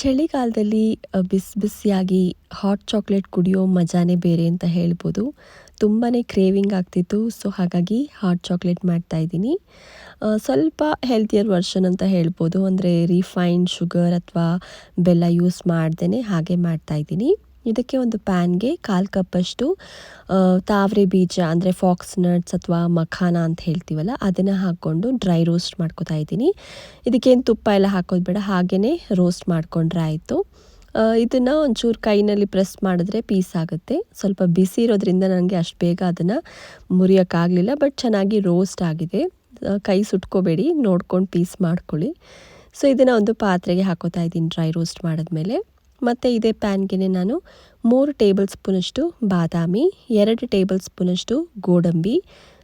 ಚಳಿಗಾಲದಲ್ಲಿ ಬಿಸಿ ಬಿಸಿಯಾಗಿ hot chocolate ಕುಡಿಯೋ ಮಜಾನೇ ಬೇರೆ ಅಂತ ಹೇಳ್ಬೋದು. ತುಂಬಾ ಕ್ರೇವಿಂಗ್ ಆಗ್ತಿತ್ತು ಸೊ ಹಾಗಾಗಿ ಹಾಟ್ ಚಾಕ್ಲೇಟ್ ಮಾಡ್ತಾ ಇದ್ದೀನಿ. ಸ್ವಲ್ಪ ಹೆಲ್ತಿಯರ್ ವರ್ಷನ್ ಅಂತ ಹೇಳ್ಬೋದು, ಅಂದರೆ ರಿಫೈನ್ಡ್ ಶುಗರ್ ಅಥವಾ ಬೆಲ್ಲ ಯೂಸ್ ಮಾಡ್ದೇ ಹಾಗೆ ಮಾಡ್ತಾ ಇದ್ದೀನಿ. ಇದಕ್ಕೆ ಒಂದು ಪ್ಯಾನ್ಗೆ ಕಾಲು ಕಪ್ಪಷ್ಟು ತಾವರೆ ಬೀಜ, ಅಂದರೆ ಫಾಕ್ಸ್ ನಟ್ಸ್ ಅಥವಾ ಮಖಾನ ಅಂತ ಹೇಳ್ತೀವಲ್ಲ, ಅದನ್ನು ಹಾಕ್ಕೊಂಡು ಡ್ರೈ ರೋಸ್ಟ್ ಮಾಡ್ಕೋತಾ ಇದ್ದೀನಿ. ಇದಕ್ಕೇನು ತುಪ್ಪ ಎಲ್ಲ ಹಾಕೋದು ಬೇಡ ಹಾಗೆಯೇ ರೋಸ್ಟ್ ಮಾಡಿಕೊಂಡ್ರೆ ಆಯಿತು. ಇದನ್ನು ಒಂಚೂರು ಕೈನಲ್ಲಿ ಪ್ರೆಸ್ ಮಾಡಿದ್ರೆ ಪೀಸ್ ಆಗುತ್ತೆ. ಸ್ವಲ್ಪ ಬಿಸಿ ಇರೋದ್ರಿಂದ ನನಗೆ ಅಷ್ಟು ಬೇಗ ಅದನ್ನು ಮುರಿಯೋಕ್ಕಾಗಲಿಲ್ಲ ಬಟ್ ಚೆನ್ನಾಗಿ ರೋಸ್ಟ್ ಆಗಿದೆ. ಕೈ ಸುಟ್ಕೋಬೇಡಿ, ನೋಡ್ಕೊಂಡು ಪೀಸ್ ಮಾಡ್ಕೊಳ್ಳಿ. ಸೊ ಇದನ್ನು ಒಂದು ಪಾತ್ರೆಗೆ ಹಾಕೋತಾ ಇದ್ದೀನಿ ಡ್ರೈ ರೋಸ್ಟ್ ಮಾಡಿದ್ಮೇಲೆ. ಮತ್ತು ಇದೇ ಪ್ಯಾನ್ಗೆ ನಾನು ಮೂರು ಟೇಬಲ್ ಸ್ಪೂನಷ್ಟು ಬಾದಾಮಿ, ಎರಡು ಟೇಬಲ್ ಸ್ಪೂನಷ್ಟು ಗೋಡಂಬಿ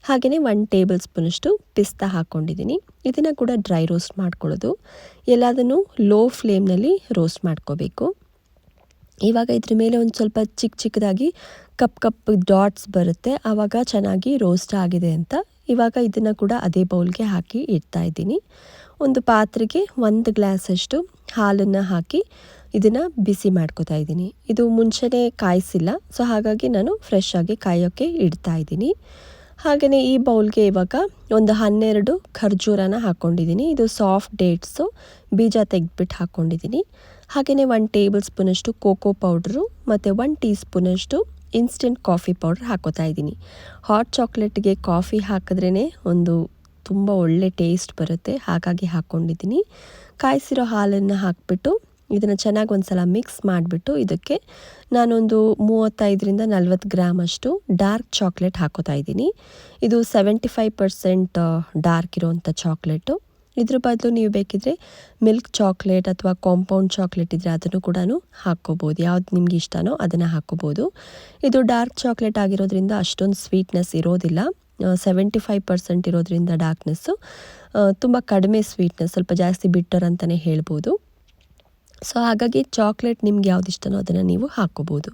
ಹಾಗೆಯೇ ಒನ್ ಟೇಬಲ್ ಸ್ಪೂನಷ್ಟು ಪಿಸ್ತಾ ಹಾಕ್ಕೊಂಡಿದ್ದೀನಿ. ಇದನ್ನು ಕೂಡ ಡ್ರೈ ರೋಸ್ಟ್ ಮಾಡ್ಕೊಳ್ಳೋದು. ಎಲ್ಲದನ್ನು ಲೋ ಫ್ಲೇಮ್ನಲ್ಲಿ ರೋಸ್ಟ್ ಮಾಡ್ಕೋಬೇಕು. ಇವಾಗ ಇದ್ರ ಮೇಲೆ ಒಂದು ಸ್ವಲ್ಪ ಚಿಕ್ಕ ಚಿಕ್ಕದಾಗಿ ಕಪ್ ಕಪ್ ಡಾಟ್ಸ್ ಬರುತ್ತೆ. ಆವಾಗ ಚೆನ್ನಾಗಿ ರೋಸ್ಟ್ ಆಗಿದೆ ಅಂತ ಇವಾಗ ಇದನ್ನು ಕೂಡ ಅದೇ ಬೌಲ್ಗೆ ಹಾಕಿ ಇಡ್ತಾ ಇದ್ದೀನಿ. ಒಂದು ಪಾತ್ರೆಗೆ ಒಂದು ಗ್ಲಾಸಷ್ಟು ಹಾಲನ್ನು ಹಾಕಿ ಇದನ್ನು ಬಿಸಿ ಮಾಡ್ಕೋತಾ ಇದ್ದೀನಿ. ಇದು ಮುಂಚೆನೇ ಕಾಯಿಸಿಲ್ಲ. ಸೊ ಹಾಗಾಗಿ ನಾನು ಫ್ರೆಶ್ ಆಗಿ ಕಾಯೋಕ್ಕೆ ಇಡ್ತಾ ಇದ್ದೀನಿ. ಹಾಗೆಯೇ ಈ ಬೌಲ್ಗೆ ಇವಾಗ ಒಂದು ಹನ್ನೆರಡು ಖರ್ಜೂರನ ಹಾಕ್ಕೊಂಡಿದ್ದೀನಿ ಇದು ಸಾಫ್ಟ್ ಡೇಟ್ಸು ಬೀಜ ತೆಗೆದ್ಬಿಟ್ಟು ಹಾಕ್ಕೊಂಡಿದ್ದೀನಿ ಹಾಗೆಯೇ ಒನ್ ಟೇಬಲ್ ಸ್ಪೂನಷ್ಟು ಕೋಕೋ ಪೌಡ್ರು ಮತ್ತು ಒನ್ ಟೀ ಸ್ಪೂನಷ್ಟು ಇನ್ಸ್ಟೆಂಟ್ ಕಾಫಿ ಪೌಡ್ರ್ ಹಾಕೋತಾ ಇದ್ದೀನಿ. ಹಾಟ್ ಚಾಕ್ಲೇಟ್ಗೆ ಕಾಫಿ ಹಾಕಿದ್ರೇ ಒಂದು ತುಂಬ ಒಳ್ಳೆ ಟೇಸ್ಟ್ ಬರುತ್ತೆ. ಹಾಗಾಗಿ ಹಾಕ್ಕೊಂಡಿದ್ದೀನಿ ಕಾಯಿಸಿರೋ ಹಾಲನ್ನು ಹಾಕಿಬಿಟ್ಟು ಇದನ್ನು ಚೆನ್ನಾಗಿ ಒಂದು ಸಲ ಮಿಕ್ಸ್ ಮಾಡಿಬಿಟ್ಟು ಇದಕ್ಕೆ ನಾನೊಂದು ಮೂವತ್ತೈದರಿಂದ ನಲ್ವತ್ತು ಗ್ರಾಮ್ ಅಷ್ಟು ಡಾರ್ಕ್ ಚಾಕ್ಲೇಟ್ ಹಾಕೋತಾ ಇದ್ದೀನಿ. ಇದು ಸೆವೆಂಟಿ ಫೈವ್ ಪರ್ಸೆಂಟ್ ಡಾರ್ಕ್ ಇರೋವಂಥ ಚಾಕ್ಲೇಟು ಇದ್ರ ಬದಲು ನೀವು ಬೇಕಿದ್ರೆ ಮಿಲ್ಕ್ ಚಾಕ್ಲೇಟ್ ಅಥವಾ ಕಾಂಪೌಂಡ್ ಚಾಕ್ಲೇಟ್ ಇದ್ದರೆ ಅದನ್ನು ಕೂಡ ಹಾಕ್ಕೋಬೋದು. ಯಾವ್ದು ನಿಮ್ಗೆ ಇಷ್ಟನೋ ಅದನ್ನು ಹಾಕ್ಕೋಬೋದು. ಇದು ಡಾರ್ಕ್ ಚಾಕ್ಲೇಟ್ ಆಗಿರೋದ್ರಿಂದ ಅಷ್ಟೊಂದು ಸ್ವೀಟ್ನೆಸ್ ಇರೋದಿಲ್ಲ. ಸೆವೆಂಟಿ ಫೈವ್ ಪರ್ಸೆಂಟ್ ಇರೋದ್ರಿಂದ ಡಾರ್ಕ್ನೆಸ್ಸು ತುಂಬ ಕಡಿಮೆ ಸ್ವೀಟ್ನೆಸ್ ಸ್ವಲ್ಪ ಜಾಸ್ತಿ ಬಿಟ್ಟರ್ ಅಂತಲೇ ಹೇಳ್ಬೋದು. ಸೊ ಹಾಗಾಗಿ ಚಾಕ್ಲೇಟ್ ನಿಮ್ಗೆ ಯಾವ್ದು ಇಷ್ಟನೋ ಅದನ್ನು ನೀವು ಹಾಕ್ಕೋಬೋದು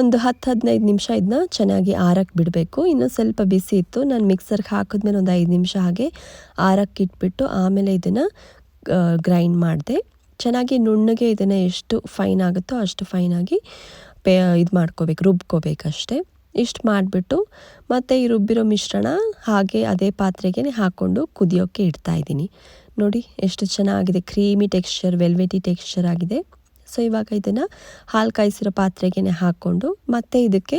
ಒಂದು ಹತ್ತು ಹದಿನೈದು ನಿಮಿಷ ಇದನ್ನ ಚೆನ್ನಾಗಿ ಆರಕ್ಕೆ ಬಿಡಬೇಕು. ಇನ್ನು ಸ್ವಲ್ಪ ಬಿಸಿ ಇತ್ತು, ನಾನು ಮಿಕ್ಸರ್ಗೆ ಹಾಕಿದ್ಮೇಲೆ ಒಂದು ಐದು ನಿಮಿಷ ಹಾಗೆ ಆರಕ್ಕೆ ಇಟ್ಬಿಟ್ಟು ಆಮೇಲೆ ಇದನ್ನು ಗ್ರೈಂಡ್ ಮಾಡಿದೆ. ಚೆನ್ನಾಗಿ ನುಣ್ಣಗೆ ಇದನ್ನು ಎಷ್ಟು ಫೈನ್ ಆಗುತ್ತೋ ಅಷ್ಟು ಫೈನಾಗಿ ಪೇ, ಇದು ಮಾಡ್ಕೋಬೇಕು, ರುಬ್ಕೋಬೇಕಷ್ಟೇ. ಇಷ್ಟು ಮಾಡಿಬಿಟ್ಟು ಮತ್ತು ಈ ರುಬ್ಬಿರೋ ಮಿಶ್ರಣ ಹಾಗೆ ಅದೇ ಪಾತ್ರೆಗೆ ಹಾಕ್ಕೊಂಡು ಕುದಿಯೋಕ್ಕೆ ಇಡ್ತಾ ಇದ್ದೀನಿ. ನೋಡಿ, ಎಷ್ಟು ಚೆನ್ನಾಗಿದೆ, ಕ್ರೀಮಿ ಟೆಕ್ಸ್ಚರ್, ವೆಲ್ವೆಟಿ ಟೆಕ್ಸ್ಚರ್ ಆಗಿದೆ. ಸೊ, ಇವಾಗ ಇದನ್ನು ಹಾಲು ಕಾಯಿಸಿರೋ ಪಾತ್ರೆಗೆ ಹಾಕ್ಕೊಂಡು ಮತ್ತೆ ಇದಕ್ಕೆ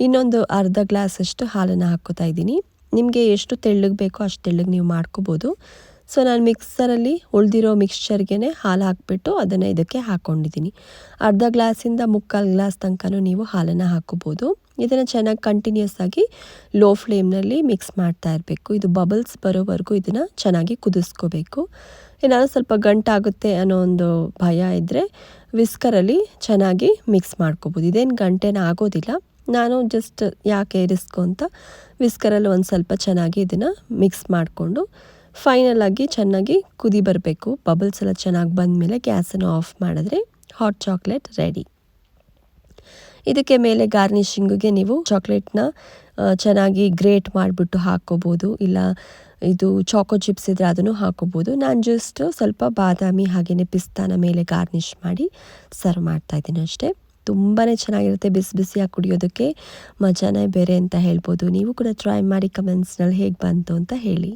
ಇನ್ನೊಂದು ಅರ್ಧ ಗ್ಲಾಸಷ್ಟು ಹಾಲನ್ನು ಹಾಕ್ಕೋತಾ ಇದ್ದೀನಿ. ನಿಮಗೆ ಎಷ್ಟು ತೆಳ್ಳಗೆ ಬೇಕೋ ಅಷ್ಟು ತೆಳ್ಳಗೆ ನೀವು ಮಾಡ್ಕೋಬೋದು. ಸೊ, ನಾನು ಮಿಕ್ಸರಲ್ಲಿ ಉಳಿದಿರೋ ಮಿಕ್ಸ್ಚರ್ಗೆ ಹಾಲು ಹಾಕಿಬಿಟ್ಟು ಅದನ್ನು ಇದಕ್ಕೆ ಹಾಕ್ಕೊಂಡಿದ್ದೀನಿ ಅರ್ಧ ಗ್ಲಾಸಿಂದ ಮುಕ್ಕಾಲು ಗ್ಲಾಸ್ ತನಕ ನೀವು ಹಾಲನ್ನು ಹಾಕೋಬೋದು ಇದನ್ನು ಚೆನ್ನಾಗಿ ಕಂಟಿನ್ಯೂಸ್ ಆಗಿ ಲೋ ಫ್ಲೇಮ್ನಲ್ಲಿ ಮಿಕ್ಸ್ ಮಾಡ್ತಾ ಇರಬೇಕು. ಇದು ಬಬಲ್ಸ್ ಬರೋವರೆಗೂ ಇದನ್ನು ಚೆನ್ನಾಗಿ ಕುದಿಸ್ಕೋಬೇಕು. ಏನಾದರೂ ಸ್ವಲ್ಪ ಗಂಟಾಗುತ್ತೆ ಅನ್ನೋ ಒಂದು ಭಯ ಇದ್ದರೆ ವಿಸ್ಕರಲ್ಲಿ ಚೆನ್ನಾಗಿ ಮಿಕ್ಸ್ ಮಾಡ್ಕೋಬೋದು. ಇದೇನು ಗಂಟೆನ ಆಗೋದಿಲ್ಲ. ನಾನು ಜಸ್ಟ್ ಯಾಕೆ ರಿಸ್ಕು ಅಂತ ವಿಸ್ಕರಲ್ಲಿ ಒಂದು ಸ್ವಲ್ಪ ಚೆನ್ನಾಗಿ ಇದನ್ನು ಮಿಕ್ಸ್ ಮಾಡಿಕೊಂಡು ಫೈನಲ್ ಆಗಿ ಚೆನ್ನಾಗಿ ಕುದಿ ಬರಬೇಕು. ಬಬಲ್ಸ್ ಎಲ್ಲ ಚೆನ್ನಾಗಿ ಬಂದಮೇಲೆ ಗ್ಯಾಸನ್ನು ಆಫ್ ಮಾಡಿದ್ರೆ ಹಾಟ್ ಚಾಕ್ಲೇಟ್ ರೆಡಿ ಇದಕ್ಕೆ ಮೇಲೆ ಗಾರ್ನಿಷಿಂಗಿಗೆ ನೀವು ಚಾಕ್ಲೇಟ್ನ ಚೆನ್ನಾಗಿ ಗ್ರೇಟ್ ಮಾಡಿಬಿಟ್ಟು ಹಾಕ್ಕೋಬೋದು. ಇಲ್ಲ, ಇದು ಚಾಕೋ ಚಿಪ್ಸ್ ಇದ್ರೆ ಅದನ್ನು ಹಾಕೋಬೋದು ನಾನು ಜಸ್ಟ್ ಸ್ವಲ್ಪ ಬಾದಾಮಿ ಹಾಗೆಯೇ ಪಿಸ್ತಾನ ಮೇಲೆ ಗಾರ್ನಿಷ್ ಮಾಡಿ ಸರ್ವ್ ಮಾಡ್ತಾ ಇದ್ದೀನಿ ಅಷ್ಟೇ. ತುಂಬಾ ಚೆನ್ನಾಗಿರುತ್ತೆ ಬಿಸಿ ಬಿಸಿಯಾಗಿ ಕುಡಿಯೋದಕ್ಕೆ. ಮಜಾನೇ ಬೇರೆ ಅಂತ ಹೇಳ್ಬೋದು. ನೀವು ಕೂಡ ಟ್ರೈ ಮಾಡಿ ಕಮೆಂಟ್ಸ್ನಲ್ಲಿ ಹೇಗೆ ಬಂತು ಅಂತ ಹೇಳಿ.